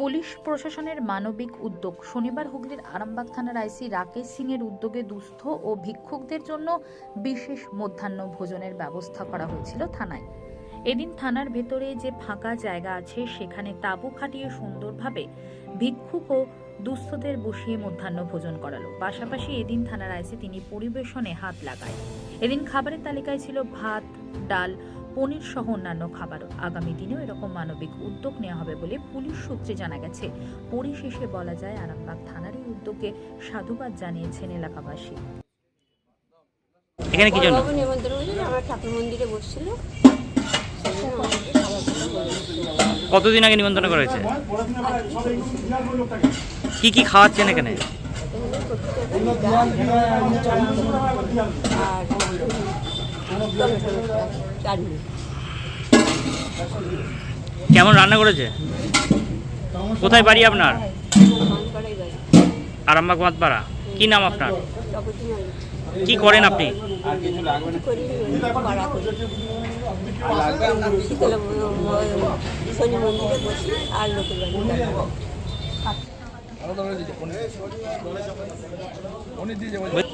Police প্রশাসনের মানবিক উদ্যোগ। শনিবার হুগলির আরামবাগ থানার আইসি রাকেশ সিং এর উদ্যোগে দুস্থ ও ভিক্ষুকদের জন্য বিশেষ মধ্যাহ্ন ভোজনের ব্যবস্থা করা হয়েছিল থানায়। এদিন থানার ভেতরে যে ফাঁকা জায়গা আছে, সেখানে তাঁবু খাটিয়ে সুন্দরভাবে ভিক্ষুক ও দুস্থদের বসিয়ে মধ্যাহ্ন ভোজন করালো। পাশাপাশি এদিন থানার আইসি তিনি পরিবেশনে হাত লাগায়। এদিন খাবারের তালিকায় ছিল ভাত, ডাল পনির সহ অন্যান্য খাবারও আগামী দিনেও এরকম মানবিক উদ্যোগ নেওয়া হবে বলে পুলিশ সূত্রে জানা গেছে। পরিশেষে বলা যায় আরামবাগ থানার এই উদ্যোগে সাধুবাদ জানিয়েছেন এলাকাবাসী। এখানে কি জন্য? আমার ঠাকুর মন্দিরে বসছিল। কতদিন আগে নিমন্ত্রণ করা হয়েছে? কি কি খাওয়াচ্ছেন এখানে? আর কেমন রান্না করেছে? কোথায় বাড়ি আপনার? আরামবাগ মাতপাড়া। কি নাম আপনার? কি করেন আপনি? করি পাড়া করি শীতলা শনি মন্দিরে বসি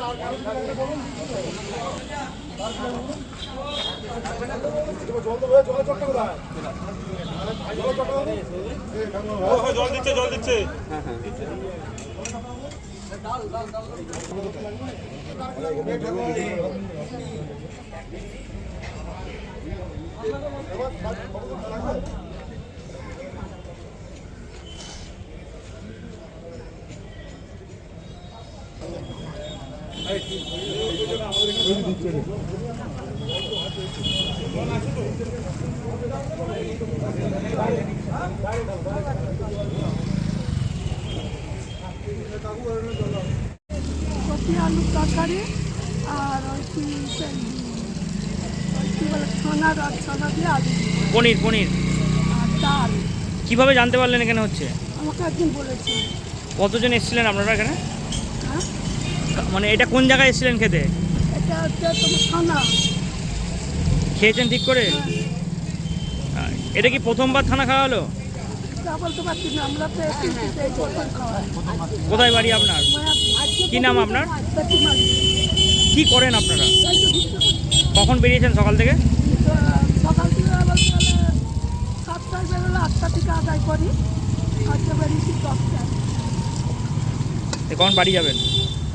আর লোকের বাড়ি যাই। কপি আলুর তরকারি আর ওই কি বলে ছানার আর ছানা দিয়ে আলু। পনির পনির। আর ডাল। কীভাবে জানতে পারলেন এখানে হচ্ছে? আমাকে একদিন বলেছে কতজন এসেছিলেন আপনারা এখানে? মানে এটা কোন জায়গায় এসেছিলেন খেতে? খেয়েছেন ঠিক করে? এটা কি প্রথমবার থানা খাওয়া হলো? কোথায় বাড়ি আপনার? কি নাম আপনার? কি করেন আপনারা। কখন বেরিয়েছেন সকাল থেকে? সকাল থেকে বলতে গেলে সাতটায় বেরোলে আটটা থেকে আদায় করি। আজকে বেরিয়েছি দশটায়। তো কখন বাড়ি যাবেন?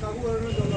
ਕਾਗੂ